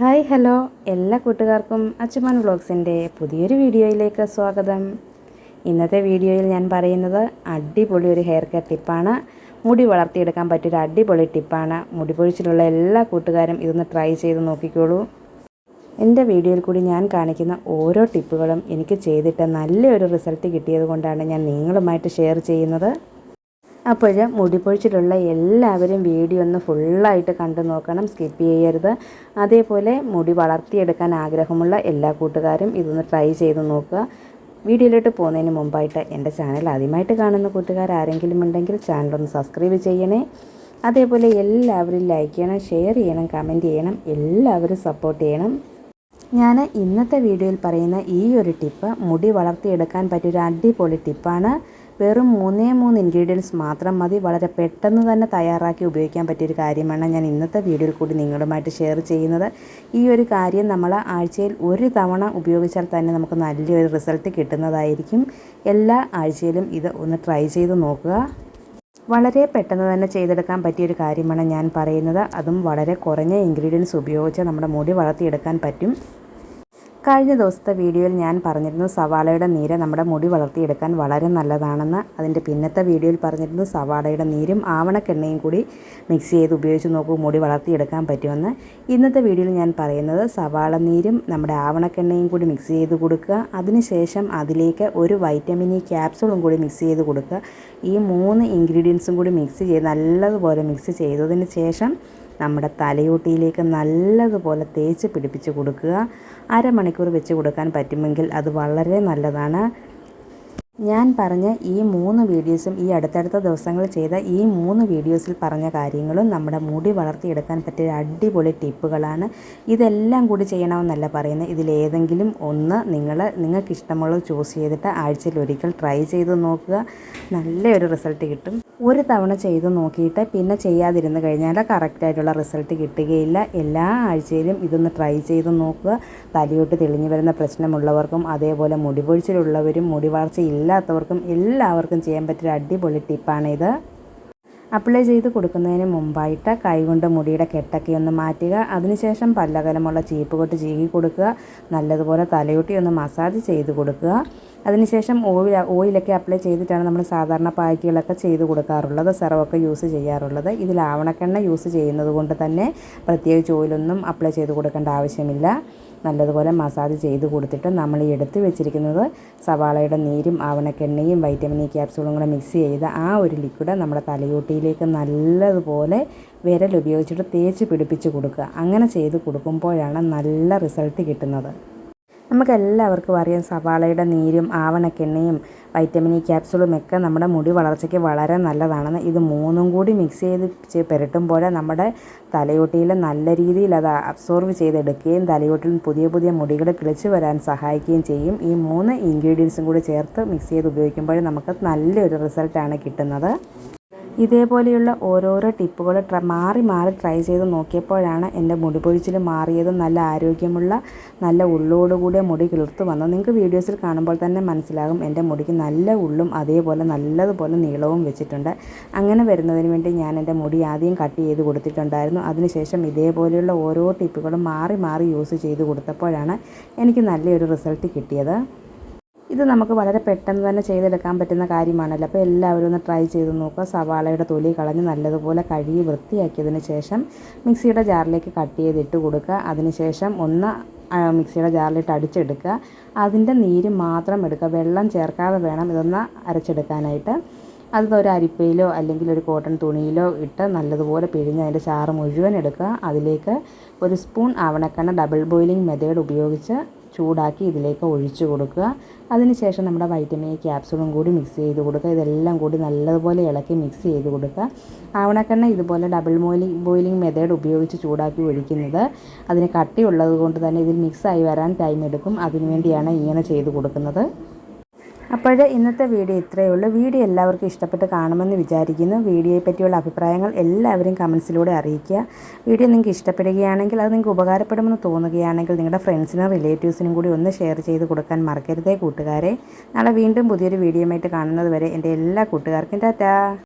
Hi hello. എല്ലാ കൂട്ടുകാർക്കും അച്ചുമാൻ വ്ളോഗ്സിന്റെ പുതിയൊരു വീഡിയോയിലേക്ക് സ്വാഗതം. ഇന്നത്തെ വീഡിയോയിൽ ഞാൻ പറയുന്നത് അടിപൊളി ഒരു ഹെയർ കെയർ ടിപ്പാണ് മുടി വളർത്തിയെടുക്കാൻ പറ്റിയൊരു അടിപൊളി ടിപ്പാണ് മുടി പൊഴിച്ചിലുള്ള എല്ലാ കൂട്ടുകാരും ഇതൊന്ന് ട്രൈ ചെയ്ത് നോക്കിക്കോളൂ. എന്റെ വീഡിയോയിൽ കൂടി ഞാൻ കാണിക്കുന്ന ഓരോ ടിപ്പുകളും എനിക്ക് ചെയ്തിട്ട് നല്ലൊരു റിസൾട്ട് കിട്ടിയത് കൊണ്ടാണ് ഞാൻ നിങ്ങളുമായിട്ട് ഷെയർ ചെയ്യുന്നത്. അപ്പോൾ മുടി പൊഴിച്ചിട്ടുള്ള എല്ലാവരും വീഡിയോ ഒന്ന് ഫുള്ളായിട്ട് കണ്ടു നോക്കണം സ്കിപ്പ് ചെയ്യരുത്. അതേപോലെ മുടി വളർത്തിയെടുക്കാൻ ആഗ്രഹമുള്ള എല്ലാ കൂട്ടുകാരും ഇതൊന്ന് ട്രൈ ചെയ്ത് നോക്കുക. വീഡിയോയിലോട്ട് പോകുന്നതിന് മുമ്പായിട്ട് എന്റെ ചാനൽ ആദ്യമായിട്ട് കാണുന്ന കൂട്ടുകാർ ആരെങ്കിലും ഉണ്ടെങ്കിൽ ചാനലൊന്ന് സബ്സ്ക്രൈബ് ചെയ്യണേ. അതേപോലെ എല്ലാവരും ലൈക്ക് ചെയ്യണം ഷെയർ ചെയ്യണം കമന്റ് ചെയ്യണം എല്ലാവരും സപ്പോർട്ട് ചെയ്യണം. ഞാൻ ഇന്നത്തെ വീഡിയോയിൽ പറയുന്ന ഈ ഒരു ടിപ്പ് മുടി വളർത്തിയെടുക്കാൻ പറ്റിയൊരു അടിപൊളി ടിപ്പാണ് വെറും മൂന്നേ മൂന്ന് ഇൻഗ്രീഡിയൻസ് മാത്രം മതി. വളരെ പെട്ടെന്ന് തന്നെ തയ്യാറാക്കി ഉപയോഗിക്കാൻ പറ്റിയൊരു കാര്യമാണ് ഞാൻ ഇന്നത്തെ വീഡിയോയിൽ കൂടി നിങ്ങളുമായിട്ട് ഷെയർ ചെയ്യുന്നത്. ഈ ഒരു കാര്യം നമ്മൾ ആഴ്ചയിൽ ഒരു തവണ ഉപയോഗിച്ചാൽ തന്നെ നമുക്ക് നല്ലൊരു റിസൾട്ട് കിട്ടുന്നതായിരിക്കും. എല്ലാ ആഴ്ചയിലും ഇത് ഒന്ന് ട്രൈ ചെയ്ത് നോക്കുക. വളരെ പെട്ടെന്ന് തന്നെ ചെയ്തെടുക്കാൻ പറ്റിയൊരു കാര്യമാണ് ഞാൻ പറയുന്നത്. അതും വളരെ കുറഞ്ഞ ഇൻഗ്രീഡിയൻസ് ഉപയോഗിച്ച് നമ്മുടെ മുടി വളർത്തിയെടുക്കാൻ പറ്റും. കഴിഞ്ഞ ദിവസത്തെ വീഡിയോയിൽ ഞാൻ പറഞ്ഞിരുന്നു സവാളയുടെ നീര് നമ്മുടെ മുടി വളർത്തിയെടുക്കാൻ വളരെ നല്ലതാണെന്ന്. അതിന്റെ പിന്നത്തെ വീഡിയോയിൽ പറഞ്ഞിരുന്നു സവാളയുടെ നീരും ആവണക്കെണ്ണയും കൂടി മിക്സ് ചെയ്ത് ഉപയോഗിച്ച് നോക്കൂ മുടി വളർത്തിയെടുക്കാൻ പറ്റുമെന്ന്. ഇന്നത്തെ വീഡിയോയിൽ ഞാൻ പറയുന്നത് സവാള നീരും നമ്മുടെ ആവണക്കെണ്ണയും കൂടി മിക്സ് ചെയ്ത് കൊടുക്കുക. അതിനുശേഷം അതിലേക്ക് ഒരു വൈറ്റമിൻ ഇ ക്യാപ്സൂളും കൂടി മിക്സ് ചെയ്ത് കൊടുക്കുക. ഈ മൂന്ന് ഇൻഗ്രീഡിയൻസും കൂടി മിക്സ് ചെയ്ത് നല്ലതുപോലെ മിക്സ് ചെയ്തതിന് ശേഷം നമ്മുടെ തലയോട്ടിയിലേക്ക് നല്ലതുപോലെ തേച്ച് പിടിപ്പിച്ച് കൊടുക്കുക. അരമണിക്കൂർ വെച്ച് കൊടുക്കാൻ പറ്റുമെങ്കിൽ അത് വളരെ നല്ലതാണ്. ഞാൻ പറഞ്ഞ ഈ മൂന്ന് വീഡിയോസും ഈ അടുത്തടുത്ത ദിവസങ്ങളിൽ ചെയ്ത ഈ മൂന്ന് വീഡിയോസിൽ പറഞ്ഞ കാര്യങ്ങളും നമ്മുടെ മുടി വളർത്തിയെടുക്കാൻ പറ്റിയ അടിപൊളി ടിപ്പുകളാണ്. ഇതെല്ലാം കൂടി ചെയ്യണമെന്നല്ല പറയുന്നത്. ഇതിലേതെങ്കിലും ഒന്ന് നിങ്ങൾ നിങ്ങൾക്ക് ഇഷ്ടമുള്ളത് ചൂസ് ചെയ്തിട്ട് ആഴ്ചയിൽ ഒരിക്കൽ ട്രൈ ചെയ്ത് നോക്കുക. നല്ലൊരു റിസൾട്ട് കിട്ടും. ഒരു തവണ ചെയ്ത് നോക്കിയിട്ട് പിന്നെ ചെയ്യാതിരുന്ന് കഴിഞ്ഞാൽ കറക്റ്റായിട്ടുള്ള റിസൾട്ട് കിട്ടുകയില്ല. എല്ലാ ആഴ്ചയിലും ഇതൊന്ന് ട്രൈ ചെയ്ത് നോക്കുക. തലയോട്ട് തെളിഞ്ഞു വരുന്ന പ്രശ്നമുള്ളവർക്കും അതേപോലെ മുടി പൊഴിച്ചിലുള്ളവരും മുടി വളർച്ച ഇല്ലാത്തവർക്കും എല്ലാവർക്കും ചെയ്യാൻ പറ്റിയ അടിപൊളി ടിപ്പാണിത്. അപ്ലൈ ചെയ്ത് കൊടുക്കുന്നതിന് മുമ്പായിട്ട് കൈകൊണ്ട് മുടിയുടെ കെട്ടൊക്കെ ഒന്ന് മാറ്റുക അതിനുശേഷം പല്ലകലമുള്ള ചീപ്പ് കൊട്ട് ചീകി കൊടുക്കുക നല്ലതുപോലെ തലയൊട്ടി ഒന്ന് മസാജ് ചെയ്ത് കൊടുക്കുക. അതിനുശേഷം ഓയിൽ ഓയിലൊക്കെ അപ്ലൈ ചെയ്തിട്ടാണ് നമ്മൾ സാധാരണ പായ്ക്കുകളൊക്കെ ചെയ്ത് കൊടുക്കാറുള്ളത് സെറവൊക്കെ യൂസ് ചെയ്യാറുള്ളത്. ഇതിൽ ആവണക്കെണ്ണ യൂസ് ചെയ്യുന്നത് കൊണ്ട് തന്നെ പ്രത്യേകിച്ച് ഓയിലൊന്നും അപ്ലൈ ചെയ്ത് കൊടുക്കേണ്ട ആവശ്യമില്ല. നല്ലതുപോലെ മസാജ് ചെയ്ത് കൊടുത്തിട്ട് നമ്മൾ ഈ എടുത്ത് വെച്ചിരിക്കുന്നത് സവാളയുടെ നീരും ആവണക്കെണ്ണയും വൈറ്റമിൻ ഇ ക്യാപ്സൂളും കൂടെ മിക്സ് ചെയ്ത് ആ ഒരു ലിക്വിഡ് നമ്മുടെ തലയോട്ടിയിലേക്ക് നല്ലതുപോലെ വിരൽ ഉപയോഗിച്ചിട്ട് തേച്ച് പിടിപ്പിച്ച് കൊടുക്കുക. അങ്ങനെ ചെയ്ത് കൊടുക്കുമ്പോഴാണ് നല്ല റിസൾട്ട് കിട്ടുന്നത്. നമുക്കെല്ലാവർക്കും അറിയാം സവാളയുടെ നീരും ആവണക്കെണ്ണയും വൈറ്റമിൻ ഇ ക്യാപ്സുളും ഒക്കെ നമ്മുടെ മുടി വളർച്ചയ്ക്ക് വളരെ നല്ലതാണെന്ന് ഇത് മൂന്നും കൂടി മിക്സ് ചെയ്ത് പുരട്ടുമ്പോൾ നമ്മുടെ തലയോട്ടിയിൽ നല്ല രീതിയിൽ അത് അബ്സോർവ് ചെയ്തെടുക്കുകയും തലയോട്ടിൽ പുതിയ പുതിയ മുടികൾ കിളിച്ച് വരാൻ സഹായിക്കുകയും ചെയ്യും. ഈ മൂന്ന് ഇൻഗ്രീഡിയൻസും കൂടി ചേർത്ത് മിക്സ് ചെയ്ത് ഉപയോഗിക്കുമ്പോൾ നമുക്ക് നല്ലൊരു റിസൾട്ടാണ് കിട്ടുന്നത്. ഇതേപോലെയുള്ള ഓരോരോ ടിപ്പുകൾ മാറി മാറി ട്രൈ ചെയ്ത് നോക്കിയപ്പോഴാണ് എന്റെ മുടി പൊഴിച്ചിൽ മാറിയതും. നല്ല ആരോഗ്യമുള്ള നല്ല ഉള്ളോടുകൂടിയ മുടി കിളിർത്ത് വന്നത് നിങ്ങൾക്ക് വീഡിയോസിൽ കാണുമ്പോൾ തന്നെ മനസ്സിലാകും എന്റെ മുടിക്ക് നല്ല ഉള്ളും അതേപോലെ നല്ലതുപോലെ നീളവും വെച്ചിട്ടുണ്ട്. അങ്ങനെ വരുന്നതിന് വേണ്ടി ഞാൻ എന്റെ മുടി ആദ്യം കട്ട് ചെയ്ത് കൊടുത്തിട്ടുണ്ടായിരുന്നു. അതിനുശേഷം ഇതേപോലെയുള്ള ഓരോ ടിപ്പുകളും മാറി മാറി യൂസ് ചെയ്ത് കൊടുത്തപ്പോഴാണ് എനിക്ക് നല്ലൊരു റിസൾട്ട് കിട്ടിയത്. ഇത് നമുക്ക് വളരെ പെട്ടെന്ന് തന്നെ ചെയ്തെടുക്കാൻ പറ്റുന്ന കാര്യമാണല്ലോ. അപ്പോൾ എല്ലാവരും ഒന്ന് ട്രൈ ചെയ്ത് നോക്കുക. സവാളയുടെ തൊലി കളഞ്ഞ് നല്ലതുപോലെ കഴുകി വൃത്തിയാക്കിയതിന് ശേഷം മിക്സിയുടെ ജാറിലേക്ക് കട്ട് ചെയ്തിട്ട് കൊടുക്കുക. അതിനുശേഷം ഒന്ന് മിക്സിയുടെ ജാറിലിട്ട് അടിച്ചെടുക്കുക. അതിന്റെ നീര് മാത്രം എടുക്കുക. വെള്ളം ചേർക്കാതെ വേണം ഇതൊന്ന് അരച്ചെടുക്കാനായിട്ട്. അത് ഒരു അരിപ്പയിലോ അല്ലെങ്കിൽ ഒരു കോട്ടൺ തുണിയിലോ ഇട്ട് നല്ലതുപോലെ പിഴിഞ്ഞ് അതിന്റെ ചാറ് മുഴുവൻ എടുക്കുക. അതിലേക്ക് ഒരു സ്പൂൺ ആവണക്കെണ്ണ ഡബിൾ ബോയിലിംഗ് മെത്തേഡ് ഉപയോഗിച്ച് ചൂടാക്കി ഇതിലേക്ക് ഒഴിച്ചു കൊടുക്കുക. അതിനുശേഷം നമ്മുടെ വൈറ്റമിൻ ക്യാപ്സൂളും കൂടി മിക്സ് ചെയ്ത് കൊടുക്കുക. ഇതെല്ലാം കൂടി നല്ലതുപോലെ ഇളക്കി മിക്സ് ചെയ്ത് കൊടുക്കുക. ആവണക്കെണ്ണ ഇതുപോലെ ഡബിൾ ബോയിലിംഗ് ബോയിലിംഗ് മെത്തേഡ് ഉപയോഗിച്ച് ചൂടാക്കി ഒഴിക്കുന്നത് അതിന് കട്ടിയുള്ളത് കൊണ്ട് തന്നെ ഇതിൽ മിക്സായി വരാൻ ടൈം എടുക്കും. അതിനുവേണ്ടിയാണ് ഇങ്ങനെ ചെയ്ത് കൊടുക്കുന്നത്. അപ്പോൾ ഇന്നത്തെ വീഡിയോ ഇത്രയേ ഉള്ളൂ. വീഡിയോ എല്ലാവർക്കും ഇഷ്ടപ്പെട്ട് കാണുമെന്ന് വിചാരിക്കുന്നു. വീഡിയോയെ പറ്റിയുള്ള അഭിപ്രായങ്ങൾ എല്ലാവരും കമൻസിലൂടെ അറിയിക്കുക. വീഡിയോ നിങ്ങൾക്ക് ഇഷ്ടപ്പെടുകയാണെങ്കിൽ അത് നിങ്ങൾക്ക് ഉപകാരപ്പെടുമെന്ന് തോന്നുകയാണെങ്കിൽ നിങ്ങളുടെ ഫ്രണ്ട്സിനും റിലേറ്റീവ്സിനും കൂടി ഒന്ന് ഷെയർ ചെയ്ത് കൊടുക്കാൻ മറക്കരുതേ കൂട്ടുകാരെ. നാളെ വീണ്ടും പുതിയൊരു വീഡിയോയുമായിട്ട് കാണുന്നത് വരെ എന്റെ എല്ലാ കൂട്ടുകാർക്കും ടാറ്റാ.